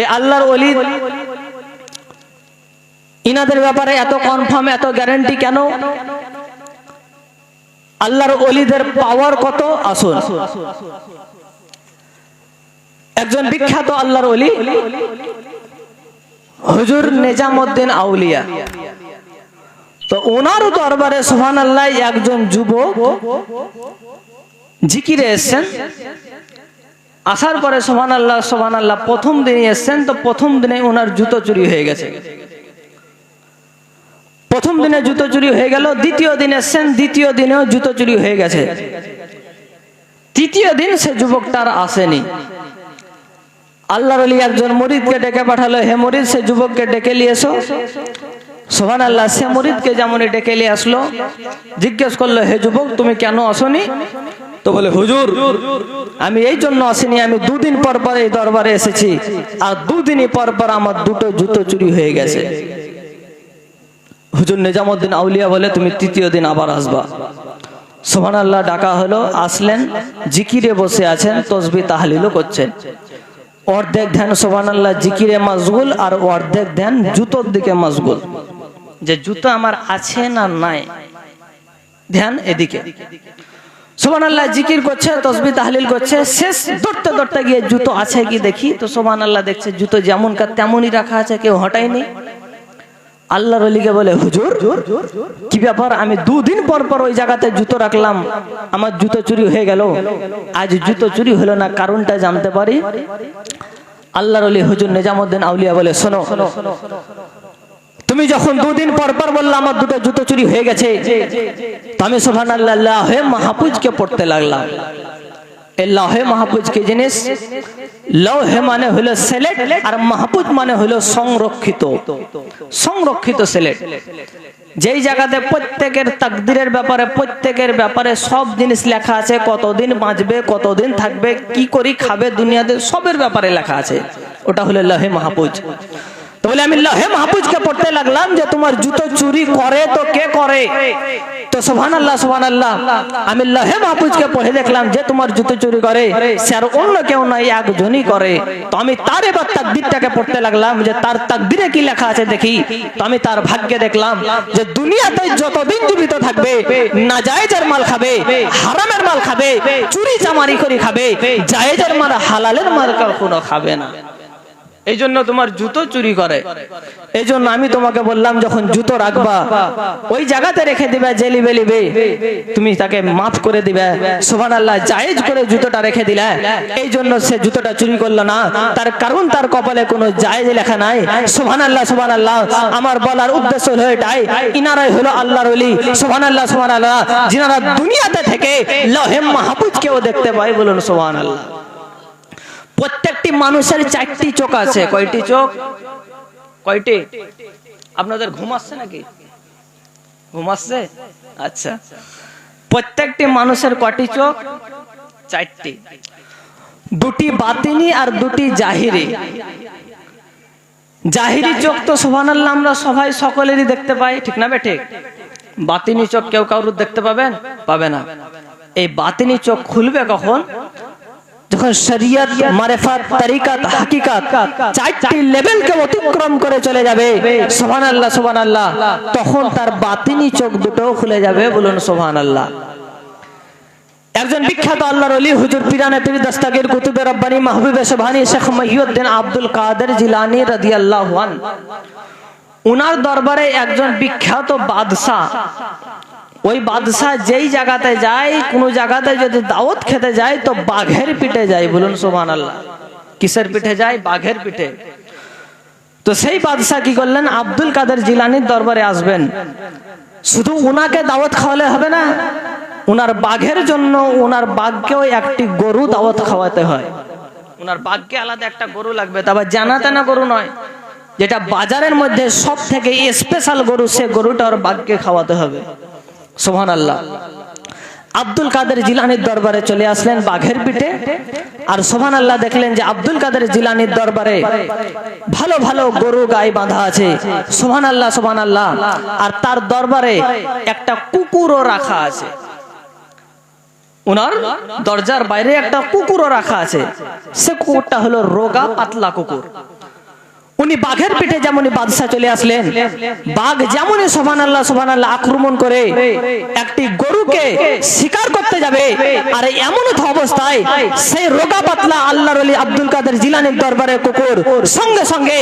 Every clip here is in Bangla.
এই আল্লাহর অলি ইনাদের ব্যাপারে এত কনফার্ম এত গ্যারান্টি কেন? আল্লাহর অলিদের পাওয়ার কত? আসুন। একজন বিখ্যাত আল্লাহর অলি হুজুর নিজামুদ্দিন আউলিয়া। তো ওনার দরবারে সোহান আল্লাহ একজন যুবক জিকিরে এসছেন। আসার পরে সোহান আল্লাহ সোহান আল্লাহ প্রথম দিনে এসছেন, তো প্রথম দিনে ওনার জুতো চুরি হয়ে গেছে। প্রথম দিনে জুতো চুরি হয়ে গেল, দ্বিতীয় দিন এসছেন, দ্বিতীয় দিনেও জুতো চুরি হয়ে গেছে। তৃতীয় দিন সে যুবকটা আর আসেনি। আল্লাহর আলী একজন মরিদকে ডেকে পাঠালো, হে মরিদ, সে যুবককে ডেকে নিয়ে এসো। সোহান আল্লাহ সে মরিদকে যেমনই ডেকে নিয়ে আসলো, জিজ্ঞেস করল, হে যুবক, তুমি কেন আসনি? তো বলে, হুজুর আমি এই জন্য আসিনি, আমি দুদিন পর পর এই দরবারে এসেছি। আর দুদিনই পর পর আমার দুটো জুতো চুরি হয়ে গেছে। হুজুর নিজামুদ্দিন আউলিয়া বলে, তুমি তৃতীয় দিন আবার আসবা। সোহান আল্লাহ ডাকা হলো, আসলেন, জিকিরে বসে আছেন, তসবি তাহলিলও করছেন। অর্ধেক ধ্যান সোহান আল্লাহ জিকিরে মশগুল আর অর্ধেক ধ্যান জুতোর দিকে মশগুল যে জুতো আমার আছে না নাই, ধ্যান এদিকে। সোমান জিকির করছে তসবি তাহলিল করছে, শেষ দৌড়তে দৌড়তে গিয়ে জুতো আছে কি দেখি? তো সোমান আল্লাহ দেখছে, জুতো যেমন কার তেমনই রাখা আছে, কেউ হটায়নি আল্লাহর অলিকে বলে, হুজুর, কি ব্যাপার? আমি দুদিন পর পর ওই জায়গাতে জুতো রাখলাম। আমার জুতো চুরি হয়ে গেল। আজ জুতো চুরি হলো না, কারণটা জানতে পারি? আল্লাহর অলি হুজুর নিজামুদ্দিন আউলিয়া বলে, শোনো তুমি যখন দুদিন পর পর বললে আমার দুটো জুতো চুরি হয়ে গেছে, তো আমি সোহান আল্লাহ হয়ে মাহফুজকে পড়তে লাগলাম। এই লহে মানে আর মাহফুজ মানে সংরক্ষিত। সংরক্ষিত সেলেট যেই জায়গাতে প্রত্যেকের ব্যাপারে প্রত্যেকের ব্যাপারে সব জিনিস লেখা আছে, কতদিন বাঁচবে, কতদিন থাকবে, কি করি খাবে দুনিয়াতে, সবের ব্যাপারে লেখা আছে। ওটা হলো লহে মাহফুজ। বলে আমি লহে মাহফুজকে পড়তে লাগলাম যে তোমার জুতো চুরি করে তো কে করে? তো সোহান আল্লাহ সোহান আল্লাহ আমি লহে মাহফুজকে পড়ে দেখলাম যে তোমার জুতো চুরি করে, সে আর অন্য কেউ নয় একজনই করে। তো আমি তার এবার তাকদিরটাকে পড়তে লাগলাম যে তার তাকদিরে কি লেখা আছে দেখি। তো আমি তার ভাগ্যে দেখলাম যে দুনিয়াতে যতদিন জীবিত থাকবে না জায়েজের মাল খাবে, হারামের মাল খাবে চুরি চামারি করে খাবে, জায়েজের মাল হালালের মাল কখনো খাবে না। এই জন্য তোমার জুতো চুরি করে। এই জন্য আমি তোমাকে বললাম, যখন জুতো রাখবা, ওই জায়গাতে রেখে দিবে, জেলি বেলিবে তুমি তাকে মাফ করে দিবে। সোহান আল্লাহ জায়েজ করে জুতোটা রেখে দিলে। এই জন্য সে জুতোটা চুরি করল না। তার কারণ তার কপালে কোনো জায়েজ লেখা নাই। সোহান আল্লাহ সোহান আল্লাহ আমার বলার উদ্দেশ্য হলো এটাই। ইনারাই হলো আল্লাহর ওলি। সোহান আল্লাহ সোহান আল্লাহ যিনারা দুনিয়াতে থেকে লহে মাহবুবকেও দেখতে পায় বলুন সোহান আল্লাহ প্রত্যেকটি মানুষের চারটি চোখ আছে। কয়টি চোখ? কয়টি? আপনাদের ঘুম আসছে নাকি? ঘুম আসছে? আচ্ছা। প্রত্যেকটি মানুষের কটি চোখ? চারটি। দুটি বাতিনি আর দুটি জাহিরি। জাহিরি চোখ তো সোহান আমরা সবাই সকলেরই দেখতে পাই, ঠিক না বে ঠিক বাতিনি চোখ কেউ কারুর দেখতে পাবেন? পাবে না। এই বাতিনি চোখ খুলবে কখন? যখন শরিয়ত, মারেফাত, তরিকাত, হাকিকাত, চারটি লেভেলকে অতিক্রম করে চলে যাবে। সুবহানাল্লাহ সুবহানাল্লাহ। তখন তার বাতিনি চোখ দুটো খুলে যাবে বলুন সুবহানাল্লাহ। একজন বিখ্যাত আল্লাহর ওলি হুজুর পিরানে পীর দস্তাগীর কুতুবে রব্বানি, মাহবুবে সুবহানি, শেখ মহিউদ্দিন আব্দুল কাদের জিলানী রাদিয়াল্লাহু আন উনার দরবারে একজন বিখ্যাত বাদশা ওই বাদশাহ যেই জায়গাতে যায়, কোন জায়গাতে যদি দাওয়াত খেতে যায়, তো বাঘের পিঠে যায়, বলুন সোমান আল্লাহ কিসের পিঠে যায়? বাঘের পিঠে। তো সেই বাদশাহ কি করলেন? আব্দুল কাদের জিলানির দরবারে আসবেন। শুধু উনাকে দাওয়াত খাওয়ালে হবে না, উনার বাঘের জন্য উনার বাঘকেও একটি গরু দাওয়াত খাওয়াতে হয়। উনার বাঘকে আলাদা একটা গরু লাগবে তবে জানা তেনা গরু নয়। যেটা বাজারের মধ্যে সব থেকে স্পেশাল গরু, সে গরুটা ওর বাঘকে খাওয়াতে হবে। সোহান আল্লাহ আব্দুল কাদের জিলানির দরবারে চলে আসলেন বাঘের পিঠে। আর সোহান আল্লাহ দেখলেন যে আব্দুল কাদের জিলানির দরবারে ভালো ভালো গরু গাই বাঁধা আছে। সোহান আল্লাহ সোহান আল্লাহ আর তার দরবারে একটা কুকুরও রাখা আছে। ওনার দরজার বাইরে একটা কুকুরও রাখা আছে। সে কুকুরটা হলো রোগা পাতলা কুকুর। উনি বাঘের পিঠে যেমনই বাদশাহ চলে আসলেন, বাঘ যেমনই সোহান আল্লাহ সোহান আল্লাহ আক্রমণ করে একটি গরুকে শিকার করতে যাবে, আর এমন অবস্থায় সেই রোগা পাতলা আল্লাহর আলী আব্দুল কাদের জিলানির দরবারে কুকুর সঙ্গে সঙ্গে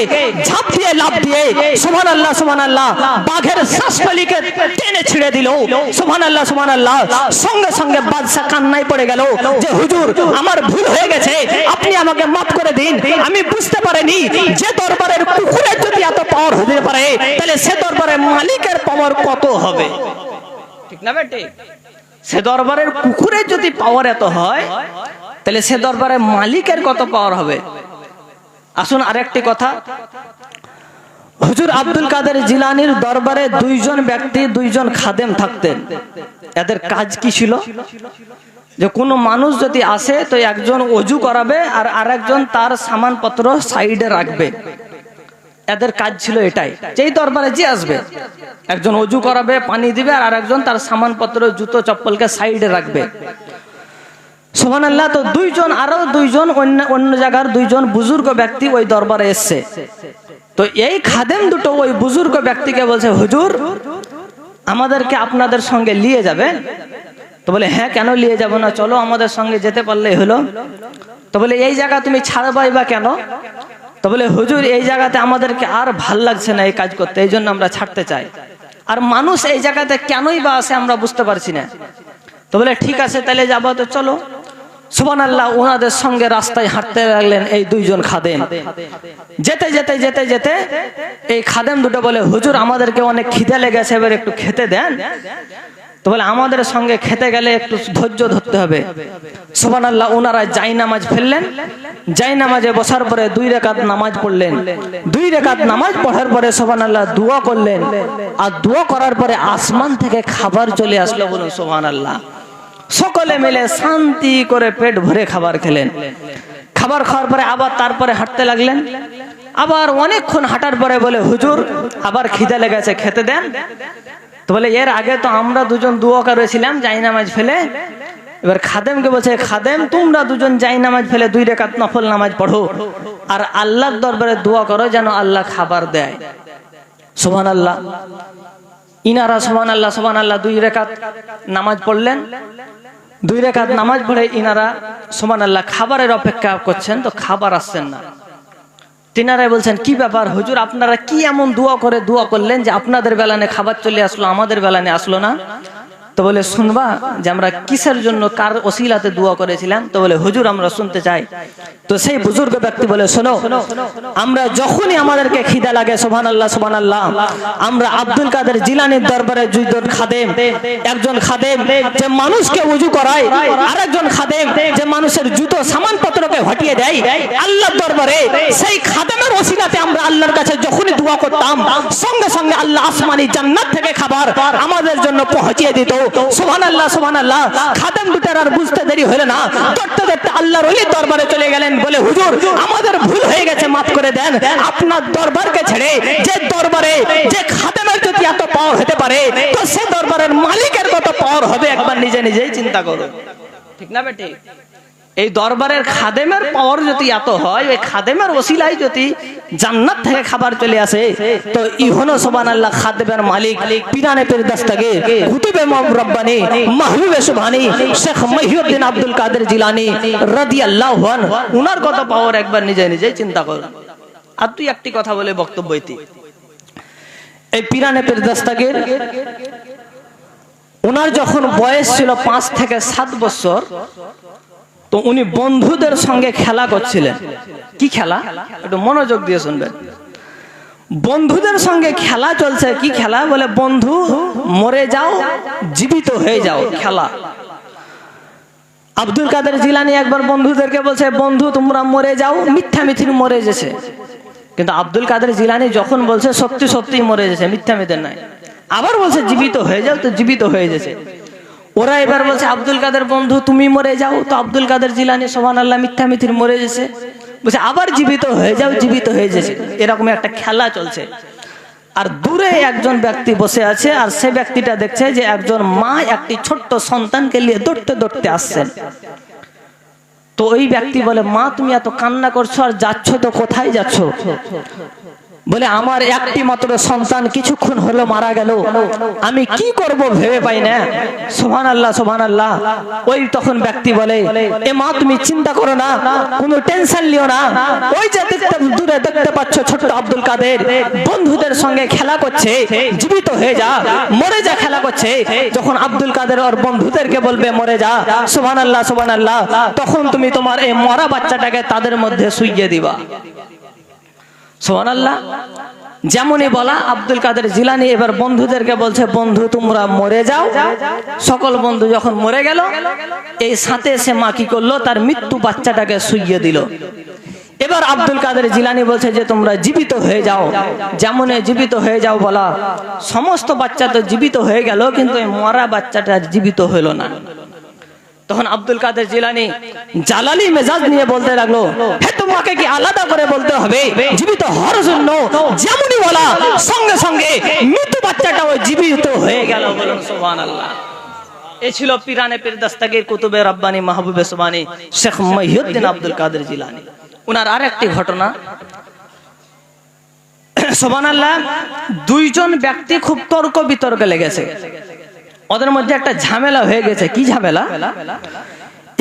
ঝাঁপ দিয়ে লাভ দিয়ে সোহান আল্লাহ সোহান আল্লাহ বাঘের শ্বাসপালিকে টেনে ছিঁড়ে দিল। সোহান আল্লাহ সোহান আল্লাহ সঙ্গে সঙ্গে বাদশাহ কান্নায় পড়ে গেল যে, হুজুর, আমার ভুল হয়ে গেছে, আপনি আমাকে মাফ করে দিন, আমি বুঝতে পারিনি, যে দরবারের কুকুরের যদি এত পাওয়ার হতে পারে, তাহলে সে দরবারের মালিকের পাওয়ার কত হবে? ঠিক না বেটি? সে দরবারের কুকুরের যদি পাওয়ার এত হয়, তাহলে সে দরবারের মালিকের কত পাওয়ার হবে? আসুন আরেকটি কথা। হুজুর আব্দুল কাদের জিলানির দরবারে দুইজন ব্যক্তি, দুইজন খাদেম থাকতেন। এদের কাজ কি ছিল? যে কোনো মানুষ যদি আসে, তো একজন অজু করাবে আর আরেকজন তার সামানপত্র সাইডে রাখবে। এদের কাজ ছিল এটাই। যেই দরবারে যে আসবে, একজন অজু করাবে, পানি দিবে, আর আরেকজন তার সামানপত্র, জুতো, চপ্পলকে সাইডে রাখবে। সোহান আল্লাহ তো দুইজন, আরও দুইজন, অন্য অন্য জায়গার দুইজন বুজুর্গ ব্যক্তি ওই দরবারে এসছে। তো এই খাদেম দুটো ওই বুজুর্গ ব্যক্তিকে বলছে, হুজুর, আমাদেরকে আপনাদের সঙ্গে নিয়ে যাবেন তো বলে হ্যাঁ কেন নিয়ে যাব না? চলো আমাদের সঙ্গে যেতে পারলেই হলো। তো বলে, এই জায়গা তুমি ছাড়বাই বা কেন? তো বলে, হুজুর, এই জায়গাতে আমাদেরকে আর ভালো লাগছে না এই কাজ করতে, এই জন্য আমরা ছাড়তে চাই। আর মানুষ এই জায়গাতে কেনই বা আসে আমরা বুঝতে পারছি না। তো বলে, ঠিক আছে, তাহলে যাব, তো চলো। সুবান আল্লাহ ওনাদের সঙ্গে রাস্তায় হাঁটতে লাগলেন এই দুইজন খাদেম। যেতে যেতে যেতে যেতে এই খাদেম দুটো বলে, হুজুর, আমাদেরকে অনেক খিদে লেগেছে, এবার একটু খেতে দেন। তো বলে, আমাদের সঙ্গে খেতে গেলে একটু ধৈর্য ধরতে হবে। সোবান আল্লাহ ওনারা যাই নামাজ ফেললেন। যাই নামাজে বসার পরে দুই রেখাত নামাজ পড়লেন। দুই রেখাত নামাজ পড়ার পরে সোবান আল্লাহ দোয়া করলেন। আর দোয়া করার পরে আসমান থেকে খাবার চলে আসলো বলুন সোবান আল্লাহ সকলে মিলে শান্তি করে পেট ভরে খাবার খেলেন। খাবার খাওয়ার পরে আবার তারপরে হাঁটতে লাগলেন। আবার অনেকক্ষণ হাঁটার পরে বলে, হুজুর, আবার খিদে লেগেছে, খেতে দেন? তো বলে, এর আগে তো আমরা দুজন দুয়াকা রয়েছিলাম, যাই নামাজ ফেলে। এবার খাদেমকে বলছে, খাদেম, তোমরা দুজন যাই নামাজ ফেলে, দুই রেখাত নফল নামাজ পড়ো। আর আল্লাহর দরবারে দোয়া করো যেন আল্লাহ খাবার দেয়। সোহান আল্লাহ ইনারা সোহান আল্লাহ সোহান আল্লাহ দুই রেখাত নামাজ পড়লেন। দুই রেখাত নামাজ পড়ে ইনারা সোমান আল্লাহ খাবারের অপেক্ষা করছেন, তো খাবার আসছেন না। তিনারাই বলছেন, কি ব্যাপার হুজুর, আপনারা কি এমন দোয়া করে দোয়া করলেন যে আপনাদের বেলানে খাবার চলে আসলো, আমাদের বেলানে আসলো না? তো বলে, শুনবা যে আমরা কিসের জন্য কার ওসিলাতে দোয়া করেছিলাম? তো বলে, হুজুর, আমরা শুনতে চাই। তো সেই বুজুর্গ ব্যক্তি বলে, শোনো, আমরা যখনই আমাদেরকে খিদা লাগে সোহান আল্লাহ সোহান আল্লাহ আমরা আব্দুল কাদের জিলানির দরবারে দুইজন খাদেম, একজন খাদেম যে মানুষকে উজু করায় আর একজন খাদেম যে মানুষের জুতো সামানপত্রকে হটিয়ে দেয়। আল্লাহর দরবারে সেই খাদেমের ওসিলাতে আমরা আল্লাহর কাছে যখনই দোয়া করতাম, সঙ্গে সঙ্গে আল্লাহ আসমানি জান্নাত থেকে খাবার আমাদের জন্য পৌঁছিয়ে দিত। আমাদের ভুল হয়ে গেছে, মাফ করে দেন। আপনার দরবারকে ছেড়ে যে দরবারে যে খাদেমের যদি এত পাওয়ার হতে পারে, তো সে দরবারের মালিকের কত পাওয়ার হবে একবার নিজে নিজেই চিন্তা করো ঠিক না বেটি? এই দরবারের খাদেমের পাওয়ার যদি এত হয় ওই খাদেমের ওসিলাই যদি জান্নাত থেকে খাবার চলে আসে, তো ইহনো সোবান আল্লাহ খাদেমের মালিক পিরানে পীর দস্তগে কুতুবে রব্বানি, মাহবুবে সুবহানি, শেখ মহিউদ্দিন আব্দুল কাদের জিলানি রাদিয়াল্লাহু আনহু, উনার কত পাওয়ার একবার নিজে নিজে চিন্তা করো। আর তুই একটি কথা বলে বক্তব্য এই পিরানে পীর দস্তগের ওনার যখন বয়স ছিল পাঁচ থেকে সাত বছর তো উনি বন্ধুদের সঙ্গে খেলা করছিলেন। কি খেলা? একটু মনোযোগ দিয়ে শুনবেন। বন্ধুদের সঙ্গে খেলা চলছে। কি খেলা? বলে, বন্ধু, মরে যাও, জীবিত হয়ে যাও, খেলা। আব্দুল কাদের জিলানি একবার বন্ধুদেরকে বলছে, বন্ধু, তোমরা মরে যাও, মিথ্যা মিথির মরে গেছে। কিন্তু আব্দুল কাদের জিলানি যখন বলছে, সত্যি সত্যি মরে গেছে, মিথ্যা মিথের নাই। আবার বলছে, জীবিত হয়ে যাও তো, জীবিত হয়ে গেছে। ওরা এবার বলছে, আব্দুল কাদের বন্ধু, তুমি মরে যাও। তো আব্দুল কাদের জিলানি সোহান আল্লাহ মিথ্যা মিথির মরে গেছে। বলছে, আবার জীবিত হয়ে যাও, জীবিত হয়ে গেছে। এরকম একটা খেলা চলছে। আর দূরে একজন ব্যক্তি বসে আছে, আর সে ব্যক্তিটা দেখছে যে একজন মা একটি ছোট্ট সন্তানকে নিয়ে দৌড়তে দৌড়তে আসছেন। তো ওই ব্যক্তি বলে, মা, তুমি এত কান্না করছ, আর যাচ্ছ তো, কোথায় যাচ্ছ? বলে, আমার একটি মাত্র সন্তান কিছুক্ষণ হলো মারা গেল। আমি কি করব ভেবে পাই না? সোহান আল্লাহ সোহান আল্লাহ ওই তখন ব্যক্তি বলে, এ মা, তুমি চিন্তা করো না, কোনো টেনশন লিও না। ওই যে দেখতে, দূরে দেখতে পাচ্ছ ছোট্ট আব্দুল কাদের, বন্ধুদের সঙ্গে খেলা করছে, জীবিত হয়ে যা, মরে যা, খেলা করছে। যখন আব্দুল কাদের ওর বন্ধুদেরকে বলবে, মরে যা সোহান আল্লাহ সোহান আল্লাহ তখন তুমি তোমার এই মরা বাচ্চাটাকে তাদের মধ্যে শুইয়ে দিবা। সোহান আল্লাহ যেমনই বলা, আব্দুল কাদের জিলানি এবার বন্ধুদেরকে বলছে, বন্ধু, তোমরা মরে যাও। সকল বন্ধু যখন মরে গেল, এই সাথে সে মা কি করল? তার মৃত্যু বাচ্চাটাকে শুইয়ে দিল। এবার আব্দুল কাদের জিলানি বলছে যে, তোমরা জীবিত হয়ে যাও। যেমন জীবিত হয়ে যাও বলা, সমস্ত বাচ্চা তো জীবিত হয়ে গেল, কিন্তু এই মরা বাচ্চাটা জীবিত হলো না। তখন আব্দুল কাদের জিলানি জালালি মেজাজ নিয়ে বলতে লাগল হে তোমাকে কি আলাদা করে বলতে হবে? জীবিত হওয়ার জন্য যেমনই বলা সঙ্গে সঙ্গে মৃত্যু বাচ্চাটাও জীবিত হয়ে গেল। বলুন সুবহানাল্লাহ। এ ছিল পিরানে পীর দস্তগীর কুতুবে রব্বানি মাহবুবে সুবানি শেখ মহিউদ্দিন আব্দুল কাদের জিলানি। উনার আরেকটি ঘটনা। সুবহানাল্লাহ দুইজন ব্যক্তি খুব তর্ক বিতর্কে লেগেছে। ওদের মধ্যে একটা ঝামেলা হয়ে গেছে। কি ঝামেলা?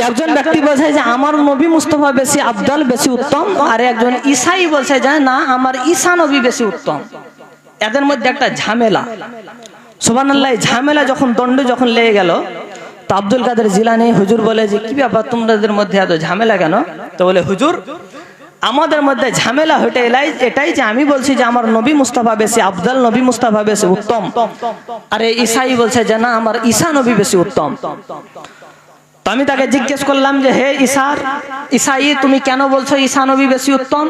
একজন ব্যক্তি বলছে যে, আমার নবী মুস্তফা বেশি আফদল বেশি উত্তম। আর একজন ঈসাই বলছে যে, না, আমার ঈসা নবী বেশি উত্তম। এদের মধ্যে একটা ঝামেলা। সুবহানাল্লাহ, এই ঝামেলা যখন, দণ্ড যখন লেগে গেল, তো আব্দুল কাদের জিলানি হুজুর বলে যে, কি ব্যাপার তোমাদের মধ্যে এত ঝামেলা কেন? তো বলে, হুজুর আমাদের মধ্যে ঝামেলা হটে এলাই এটাই যে আমি বলছি যে আমার নবী মুস্তাফা বেশি আফদল নবী মুস্তাফা বেশি উত্তম। আরে ঈসাই বলছে যে না, আমার ঈসা নবী বেশি উত্তম। তো আমি তাকে জিজ্ঞেস করলাম যে, হে ঈশার ঈসাই, তুমি কেন বলছো ঈসা নবী বেশি উত্তম?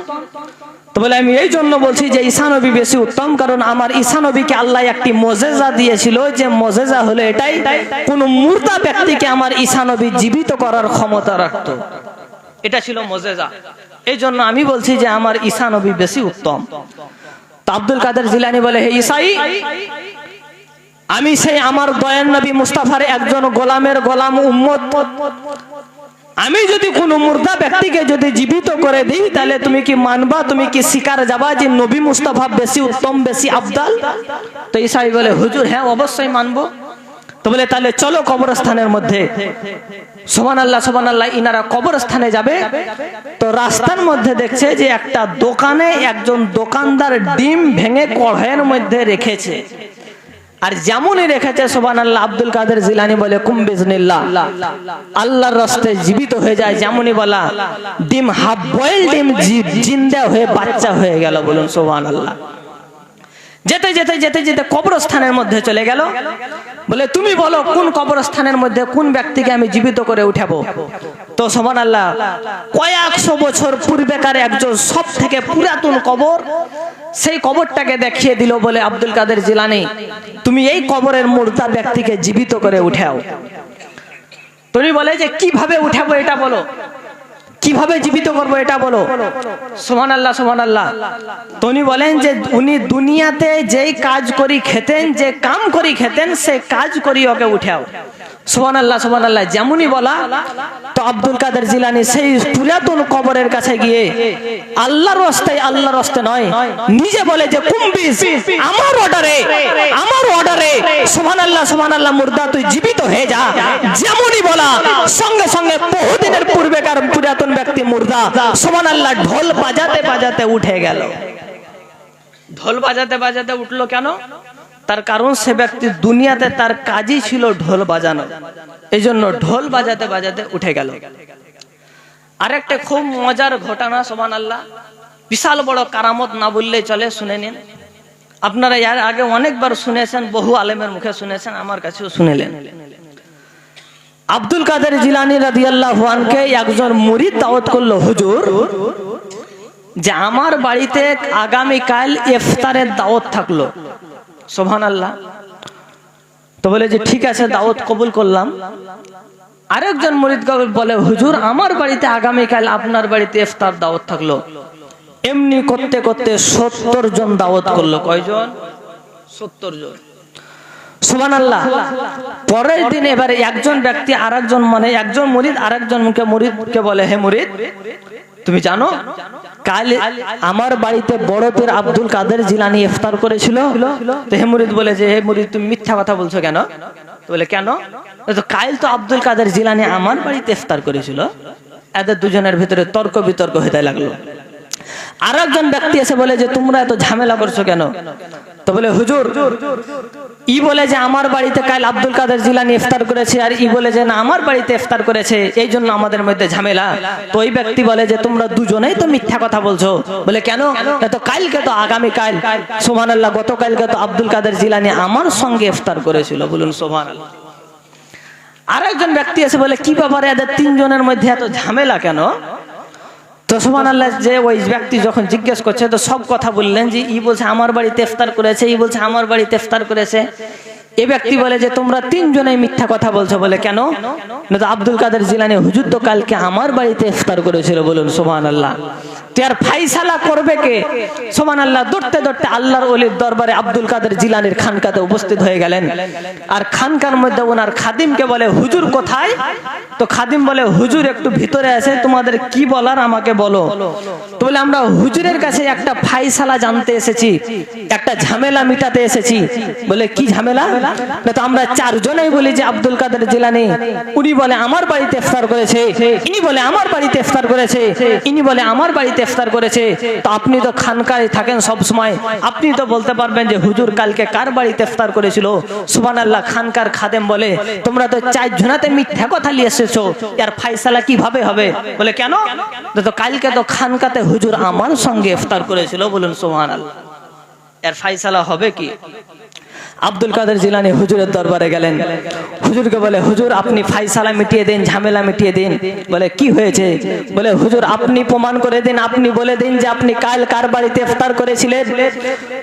তো বলে, আমি এই জন্য বলছি যে ঈসা নবী বেশি উত্তম, কারণ আমার ঈসা নবীকে আল্লাহ একটি মজেজা দিয়েছিল। যে মজেজা হলো এটাই, কোন মুর্দা ব্যক্তিকে আমার ঈসা নবী জীবিত করার ক্ষমতা রাখতো। এটা ছিল মজেজা। এই জন্য আমি বলছি যে আমার ঈসা নবী বেশি উত্তম। আব্দুল কাদের জিলানি বলে, হে ঈসাই আমি সেই আমার দয়ান নবী মুস্তাফার একজন গোলামের গোলাম উম্মত। আমি যদি কোন মুর্দা ব্যক্তিকে যদি জীবিত করে দিই, তাহলে তুমি কি মানবা, তুমি কি স্বীকার যাবা যে নবী মুস্তাফা বেশি উত্তম, বেশি আবদাল? তো ঈসাই বলে, হুজুর হ্যাঁ অবশ্যই মানবো। তো বলে, তাহলে চলো কবরস্থানের মধ্যে। সোমান আল্লাহ সোমান আল্লাহ ইনারা কবরস্থানে যাবে। তো রাস্তার মধ্যে দেখছে যে একটা দোকানে একজন দোকানদার ডিম ভেঙে কড়াইয়ের মধ্যে রেখেছে। আর যেমনই রেখেছে সোবান আল্লাহ আব্দুল কাদের জিলানি বলে কুম্বিজনিল্লাহ আল্লাহর রাস্তে জীবিত হয়ে যায়, যেমনই বলা। ডিম হাফ বয়েল ডিম জিন্দা হয়ে বাচ্চা হয়ে গেল, বলুন সোবান আল্লাহ যেতে যেতে যেতে যেতে কবরস্থানের মধ্যে চলে গেল। বলে, তুমি বলো, কোন কবরস্থানের মধ্যে কোন ব্যক্তিকে আমি জীবিত করে উঠাবো? তো সমান আল্লাহ কয়েকশো বছর পূর্বেকার একজন সব থেকে পুরাতন কবর, সেই কবরটাকে দেখিয়ে দিল বলে আব্দুল কাদের জিলানি, তুমি এই কবরের মুর্দা ব্যক্তিকে জীবিত করে উঠাও। তুমি বলে, যে কীভাবে উঠাবো এটা বলো? কীভাবে জীবিত করব এটা বলো। সোহান আল্লাহ সোহান আল্লাহ উনি বলেন যে উনি দুনিয়াতে যেই কাজ করি খেতেন, যে কাম করি খেতেন, সে কাজ করি ওকে উঠাও। সোহান আল্লাহ সোহান আল্লাহ যেমনই বলা, তো আব্দুল কাদের জিলানি সেই কবরের কাছে গিয়ে আল্লাহর রাস্তায় আল্লাহর রাস্তে নয়, নিজে বলে যে কুম্বিস আমার অর্ডারে আমার অর্ডারে সোহান আল্লাহ সোহান আল্লাহ মুর্দা, তুই জীবিত হয়ে যা। যেমনই বলা, সঙ্গে সঙ্গে বহুদিনের পূর্বেকার পুরাতন ব্যক্তি মুর্দা সোমান আল্লাহ ঢোল বাজাতে বাজাতে উঠে গেল। ঢোল বাজাতে বাজাতে উঠল কেন? তার কারণ সে ব্যক্তি দুনিয়াতে তার কাজই ছিল ঢোল বাজানো। এই জন্য ঢোল বাজাতে বাজাতে উঠে গেল। আরেকটা খুব মজার ঘটনা সোমান আল্লাহ বিশাল বড় কারামত না বললে চলে, শুনে নিন। আপনারা এর আগে অনেকবার শুনেছেন, বহু আলেমের মুখে শুনেছেন, আমার কাছেও শুনেলেন। আব্দুল কাদের জিলানি রাদিয়াল্লাহু আনকে একজন মুরিদ দাওয়াত করল, হুজুর, যে আমার বাড়িতে আগামীকাল ইফতারের দাওয়াত থাকল। সুবহানাল্লাহ। তো বলে যে, ঠিক আছে, দাওয়াত কবুল করলাম। আরেকজন মুরিদ বলে, হুজুর, আমার বাড়িতে আগামী কাল আপনার বাড়িতে ইফতার দাওয়াত থাকল। এমনি করতে করতে সত্তর জন দাওয়াত করল। কয়জন? সত্তর জন। সুবান আল্লাহ পরের দিন এবারে একজন ব্যক্তি আর একজন মানে একজন মুরিদ আরেকজনকে মুরিদকে বলে, হে মুরিদ তুমি জানো, কাল আমার বাড়িতে বড় পীর আব্দুল কাদের জিলানি ইফতার করেছিল? তো হে বলে যে, হে মুরিদ, তুমি মিথ্যা কথা বলছো কেন? বলে, কেন? তো কাল তো আব্দুল কাদের জিলানি আমার বাড়িতে ইফতার করেছিল। এদের দুজনের ভিতরে তর্ক বিতর্ক হতে লাগল। আর একজন ব্যক্তি এসে বলে যে, তোমরা এত ঝামেলা করছ কেন? তো বলে, হুজুর, ই বলে যে আমার বাড়িতে কাল আব্দুল কাদের জিলানি ইফতার করেছে আর ই বলে যে না, আমার বাড়িতে ইফতার করেছে, এই জন্য আমাদের মধ্যে ঝামেলা। তো ওই ব্যক্তি বলে যে, তোমরা দুজনেই তো মিথ্যা কথা বলছো। বলে, কেন? তো কালকে তো আগামী কাল সোমান আল্লাহ গতকালকে তো আব্দুল কাদের জিলানি আমার সঙ্গে ইফতার করেছিল। বলুন সোমান আল্লাহ আরেকজন ব্যক্তি এসে বলে, কি ব্যাপারে এদের তিনজনের মধ্যে এত ঝামেলা কেন? তো সুমান আল্লাহ যে ওই ব্যক্তি যখন জিজ্ঞেস করছে, তো সব কথা বললেন যে ই বলছে, আমার বাড়িতে ইফতার করেছে, ই বলছে, আমার বাড়িতে ইফতার করেছে। এ ব্যক্তি বলে যে, তোমরা তিনজনে মিথ্যা কথা বলছো বলে কেন? আব্দুল কাদের জিলানি হুজুর তো কালকে আমার বাড়িতে ইফতার করেছিল বলুন সোমান আল্লাহ তো আর ফাইসালা করবে কে? সোমান আল্লাহ দৌড়তে দৌড়তে আল্লাহর অলির দরবারে আব্দুল কাদের জিলানির খানকাতে উপস্থিত হয়ে গেলেন। আর খানকার মধ্যে ওনার খাদিমকে বলে, হুজুর কোথায়? তো খাদিম বলে, হুজুর একটু ভিতরে আছে, তোমাদের কি বলার আমাকে বলো। তো বলে, আমরা হুজুরের কাছে একটা ফাইসালা জানতে এসেছি, একটা ঝামেলা মিটাতে এসেছি। বলে, কি ঝামেলা? না তো আমরা চারজনেই বলি যে আব্দুল কাদের জিলানি। উনি বলে, আমার বাড়িতে ইফতার করেছে। ইনি বলে, আমার বাড়িতে ইফতার করেছে। ইনি বলে, আমার বাড়িতে ইফতার করেছে। তো আপনি তো খানকায় থাকেন সব সময় আপনি তো বলতে পারবেন যে, হুজুর কালকে কার বাড়িতে ইফতার করেছিল? সুবান আল্লাহ খানকার খাদেম বলে, তোমরা তো চার জনাতে মিথ্যা কথা নিয়ে এসেছ। এর ফাইসালা কীভাবে হবে? বলে, কেন? তো কালকে তো খানকাতে হুজুর আমার সঙ্গে ইফতার করেছিল। বলুন সুবহান আল্লাহ এর ফাইসালা হবে কি? আব্দুল কাদের জিলানি হুজুরের দরবারে গেলেন। হুজুরকে বলে, হুজুর, আপনি ফাইসালা মিটিয়ে দিন, ঝামেলা মিটিয়ে দিন। বলে, কি হয়েছে? বলে, হুজুর, আপনি প্রমাণ করে দিন, আপনি বলে দিন যে আপনি কাল কার বাড়িতে ইফতার করেছিলেন?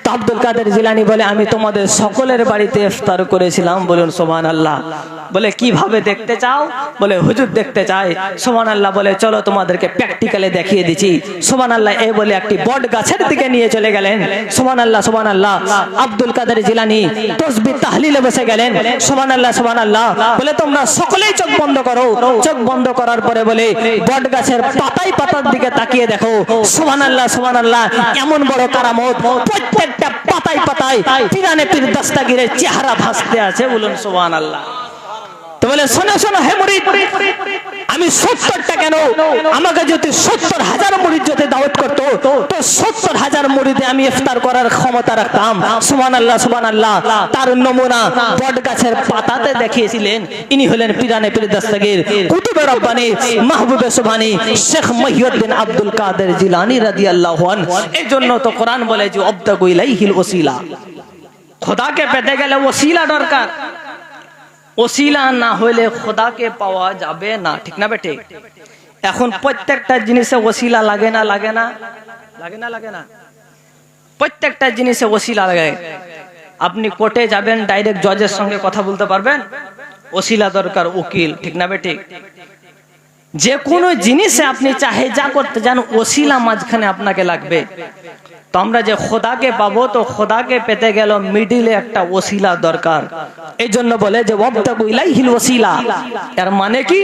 তো আব্দুল কাদের জিলানি বলে, আমি তোমাদের সকলের বাড়িতে ইফতার করেছিলাম। বলুন সোমান আল্লাহ বলে, কীভাবে দেখতে চাও? বলে, হুজুর দেখতে চাই। সোমান আল্লাহ বলে, চলো তোমাদেরকে প্র্যাকটিক্যালে দেখিয়ে দিচ্ছি। সোমান আল্লাহ এ বলে একটি বট গাছের দিকে নিয়ে চলে গেলেন। সোমান আল্লাহ সোমান আল্লাহ আব্দুল কাদের জিলানি তসবি তাহলিলে বসে গেলেন। সোমান আল্লাহ সোমান আল্লাহ বলে, তোমরা সকলেই চোখ বন্ধ করো। চোখ বন্ধ করার পরে বলে, বট গাছের পাতায় পাতার দিকে তাকিয়ে দেখো। সোমান আল্লাহ সোমান আল্লাহ এমন বড় কারামত, প্রত্যেকটা পাতায় পাতায় পিরানে পীর দস্তাগিরের চেহারা ভাসতে আছে বলুন সোমান আল্লাহ তো বলে, শোনো শোনো, হে মুরিদ আমি সত্তরটা কেন? আমাকে যদি সত্তর হাজার মুরিদ যদি দাওয়াত করতো, তো সত্তর হাজার মুরিদে আমি ইফতার করার ক্ষমতা রাখতাম। সুমান আল্লাহ সুমান আল্লাহ তার নমুনা বট গাছের পাতাতে দেখিয়েছিলেন। ইনি হলেন পিরানে পীর দস্তগীর কুতুবে রব্বানি মাহবুবে সুবহানি শেখ মহিউদ্দিন আব্দুল কাদের জিলানি রাদিয়াল্লাহু আন এই জন্য তো কোরআন বলে যে, অবতাগু ইলাইহিল ওসিলা। খোদাকে পেতে গেলে ওসিলা দরকার। ওসিলা না হলে খোদাকে পাওয়া যাবে না। ঠিক না বেটে? এখন প্রত্যেকটা জিনিসে ওসিলা লাগে না লাগে না? লাগে না লাগে না? প্রত্যেকটা জিনিসে ওসিলা লাগে। আপনি কোর্টে যাবেন, ডাইরেক্ট জজের সঙ্গে কথা বলতে পারবেন। ওসিলা দরকার উকিল, ঠিক না বেটে? যে কোনো জিনিসে আপনি চাহে যা করতে যান, ওসিলা মাঝখানে আপনাকে লাগবে। তো আমরা যে খোদাকে পাবো, তো খোদাকে পেতে গেল মিডিলে একটা ওসিলা দরকার। এই জন্য বলে যে ইলাইহিল ওসিলা। এর মানে কি?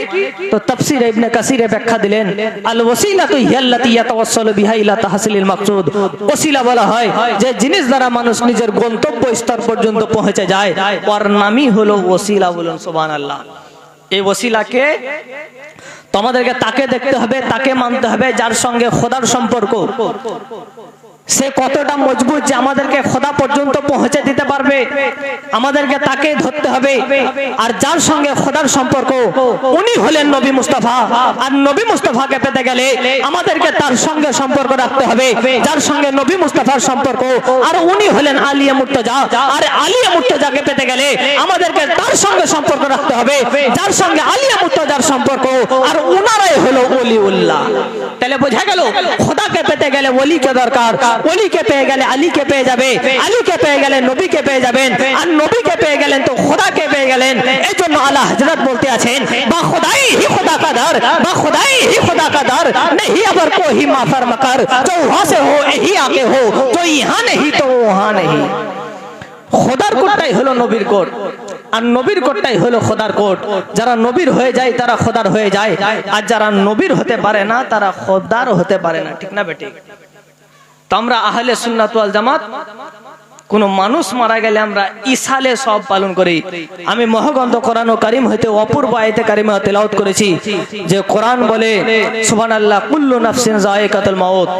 তো তাফসীর ইবনে কাসিরে ব্যাখ্যা দিলেন, আল ওসিলাতু হিয়াল্লাতী ইয়াতাওয়াসসালু বিহা ইলা তাহসিলিল মাকসুদ। ওসিলা বলা হয় যে, জিনিস দ্বারা মানুষ নিজের গন্তব্য স্তর পর্যন্ত পৌঁছে যায়। ওর নামই হলো ওসিলা বলুন, সুবহানাল্লাহ। এই ওসিলাকে তোমাদেরকে তাকে দেখতে হবে, তাকে মানতে হবে, যার সঙ্গে খোদার সম্পর্ক। সে কতটা মজবুত যে আমাদেরকে খোদা পর্যন্ত পৌঁছে দিতে পারবে? আমাদেরকে তাকে ধরতে হবে। আর যার সঙ্গে খোদার সম্পর্ক, উনি হলেন নবী মুস্তাফা। আর নবী মুস্তাফাকে পেতে গেলে আমাদেরকে তার সঙ্গে সম্পর্ক রাখতে হবে। যার সঙ্গে নবী মুস্তাফার সম্পর্ক, আর উনি হলেন আলিয়া মুর্তজা। আর আলিয়া মুর্তজাকে পেতে গেলে আমাদেরকে তার সঙ্গে সম্পর্ক রাখতে হবে। যার সঙ্গে আলিয়া মুর্তজার সম্পর্ক, আর উনারাই হলো অলি উল্লাহ তাহলে বোঝা গেল, খোদাকে পেতে গেলে ওলিকে দরকার। অলিকে পেয়ে গেলে আলীকে পেয়ে যাবে, আলীকে পেয়ে গেলে নবীকে পেয়ে যাবেন, আর নবীকে পেয়ে গেলেন তো খোদাকে পেয়ে গেলেন। এই জন্য আল্লাহ হজরত বলতে আছেন, বা খোদাই হি খোদা কা দর, বা খোদাই হি খোদা কা দর, নেহি আবার কো হি মাফার মকার, যো ওহা সে হো, এহি আকে হো, যো ইহা নেহি তো ওহা নেহি। খোদার কোটটাই হলো নবীর কোট, আর নবীর কোটটাই হলো খোদার কোট। যারা নবীর হয়ে যায়, তারা খোদার হয়ে যায়, আর যারা নবীর হতে পারে না, তারা খোদার হতে পারে না। ঠিক না বেটি? তো আমরা আহলে সুন্নাত ওয়াল জামাত, কোন মানুষ মারা গেলে আমরা ইসালে সব পালন করি। আমি মহাগন্ধ কোরআন ও কারিম হইতে অপূর্ব আয়তে কারিমে তেলাওয়াত করেছি যে কোরআন বলে, সুবহানাল্লাহ, কুল্লু নাফসিন যায়কাতুল মাউত,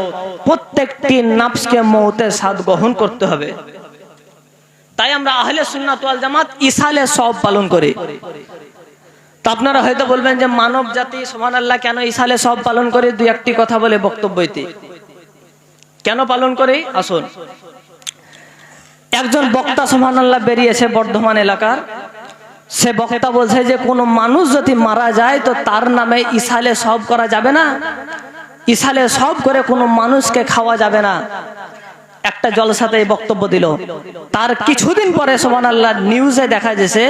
প্রত্যেকটি নাফসকে মৌতের স্বাদ গ্রহণ করতে হবে। তাই আমরা আহলে সুন্নাত ওয়াল জামাত ইসালে সব পালন করি। তো আপনারা হয়তো বলবেন যে মানব জাতি সুবহানাল্লাহ, কেন ইসালে সব পালন করে? দুই একটি কথা বলে বক্তব্যতে কেন পালন করে? আসুন। একজন বক্তা সোহানাল্লাহ বেরিয়েছে বর্ধমান এলাকার। সে বক্তা বলছে যে, কোন মানুষ যদি মারা যায় তো তার নামে ইসালে সব করা যাবে না। ইসালে সব করে কোনো মানুষকে খাওয়া যাবে না। একটা জলসাতে বক্তব্য দিল। তার কিছুদিন পরে সোমান আল্লাহ নিউজে দেখা যাচ্ছে,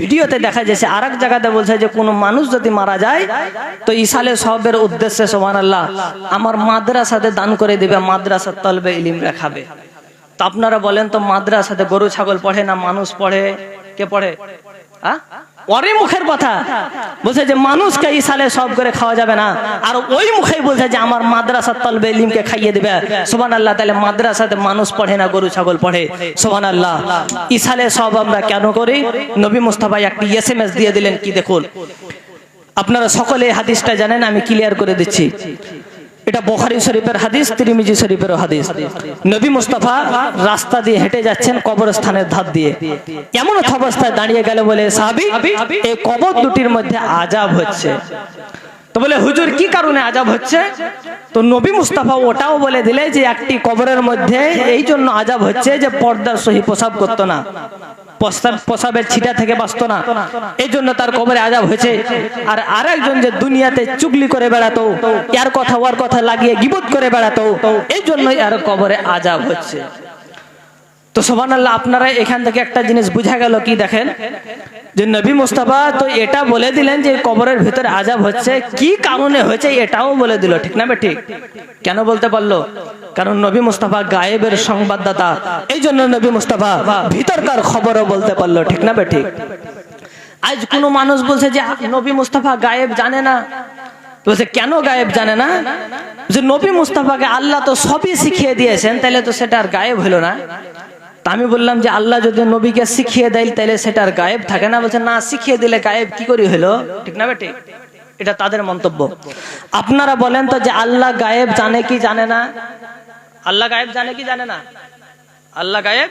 ভিডিওতে দেখা যাচ্ছে আর এক জায়গাতে বলছে যে কোনো মানুষ যদি মারা যায়, তো ইসালে সবের উদ্দেশ্যে সোমান আল্লাহ আমার মাদ্রাসাতে দান করে দিবে, মাদ্রাসার তলবে ইলিম রাখাবে। তো আপনারা বলেন তো মাদ্রাসাতে গরু, ছাগল পড়ে না মানুষ পড়ে? কে পড়ে? ওরে মুখের কথা। বলছে যে, মানুষকে এই সালে সব করে খাওয়া যাবে না। আর ওই মুখেই বলছে যে, আমার মাদ্রাসার তলবে ইলিমকে খাইয়ে দেবে। সোবান আল্লাহ তাহলে মাদ্রাসাতে মানুষ পড়ে না, গরু, ছাগল পড়ে? সোবান আল্লাহ ইসালে সব আমরা কেন করি? নবী মুস্তাফা একটি এস এম এস দিয়ে দিলেন, কি দেখুন? আপনারা সকলে হাদিসটা জানেন, আমি ক্লিয়ার করে দিচ্ছি। এটা বোখারি শরীফের হাদিস, তিরিমিজি শরীফের হাদিস। নবী মুস্তাফা রাস্তা দিয়ে হেঁটে যাচ্ছেন কবরস্থানের ধার দিয়ে। এমন অবস্থায় দাঁড়িয়ে গেল বলে সাহাবি এই কবর দুটির মধ্যে আজাব হচ্ছে। তো বলে, হুজুর, কি কারণে আজাব হচ্ছে? তো নবী মুস্তাফা ওটাও বলে দিলে যে, একটি কবরের মধ্যে এই জন্য আজাব হচ্ছে যে, পর্দার সহি প্রসাব করতো না। প্রসাবের ছিটা থেকে বাঁচতো না। এই জন্য তার কবরে আজাব হয়েছে। আর আরেকজন যে দুনিয়াতে চুগলি করে বেড়াতো, এর কথা ওর কথা লাগিয়ে গিবত করে বেড়াতো, এই জন্যই আর কবরে আজাব হচ্ছে। তো সোহান আল্লাহ আপনারা এখান থেকে একটা জিনিস বুঝা গেল কি দেখেন? যে নবী মুস্তাফা তো এটা বলে দিলেন যে কবরের ভিতরে আজাব হচ্ছে। কি কারণে হয়েছে এটাও বলে দিল, ঠিক না ঠিক? কেন বলতে পারল? কারণ নবী মুস্তাফা গায়েবের সংবাদদাতা। এই জন্য নবী মুস্তাফা ভিতরকার খবরও বলতে পারল, ঠিক না ঠিক? আজ কোন মানুষ বলছে যে নবী মুস্তাফা গায়েব জানে না। বলছে, কেন গায়েব জানে না? যে নবী মুস্তাফাকে আল্লাহ তো সবই শিখিয়ে দিয়েছেন তাহলে তো সেটা আর গায়েব হলো না। তা আমি বললাম যে আল্লাহ যদি নবীকে শিখিয়ে দেয় তাহলে সেটার গায়েব থাকে না। বলছে, না, শিখিয়ে দিলে গায়েব কি করে হলো ঠিক না বেটি? এটা তাদের মন্তব্য। আপনারা বলেন তো যে আল্লাহ গায়েব জানে কি জানে না? আল্লাহ গায়েব জানে কি জানে না? আল্লাহ গায়েব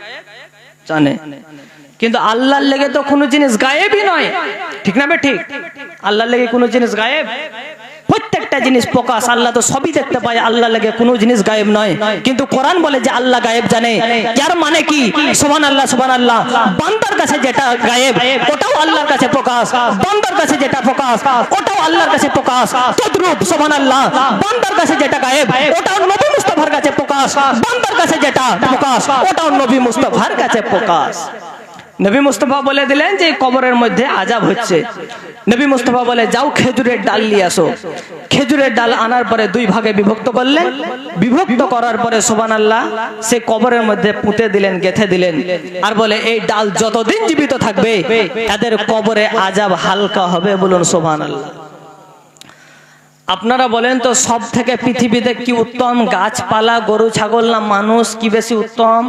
জানে। কিন্তু আল্লাহর লেগে তো কোনো জিনিস গায়েবই নয়। ঠিক না বে ঠিক আল্লাহর লেগে কোনো জিনিস গায়েব? প্রত্যেকটা জিনিস প্রকাশ, আল্লাহ তো সবই দেখতে পায় আল্লাহ লাগে কোনো জিনিস গায়েব নয়। কিন্তু কোরআন বলে যে আল্লাহ গায়েব জানে, যার মানে কি? সুবহান আল্লাহ সুবহান আল্লাহ বান্দার কাছে যেটা গায়েব, ওটাও আল্লাহর কাছে প্রকাশ। বান্দার কাছে যেটা প্রকাশ, ওটাও আল্লাহর কাছে প্রকাশ। তদ্রূপ সুবহান আল্লাহ বান্দার কাছে যেটা গায়েব, ওটাও নবী মুস্তাফার কাছে প্রকাশ। বান্দার কাছে যেটা প্রকাশ, ওটাও নবী মুস্তাফার কাছে প্রকাশ। নবী মুস্তফা বলে দিলেন যে কবরের মধ্যে আজাব হচ্ছে। নবী মুস্তফা বলে, যাও খেজুরের ডাল নিয়ে আসো। খেজুরের ডাল আনার পরে দুই ভাগে বিভক্ত করলেন। বিভক্ত করার পরে সোবান আল্লাহ সে কবরের মধ্যে পুঁতে দিলেন, গেথে দিলেন। আর বলে, এই ডাল যতদিন জীবিত থাকবে এদের কবরে আজাব হালকা হবে বলুন সোবান আল্লাহ আপনারা বলেন তো সব থেকে পৃথিবীতে কি উত্তম? গাছপালা, গরু, ছাগল না মানুষ? কি বেশি উত্তম?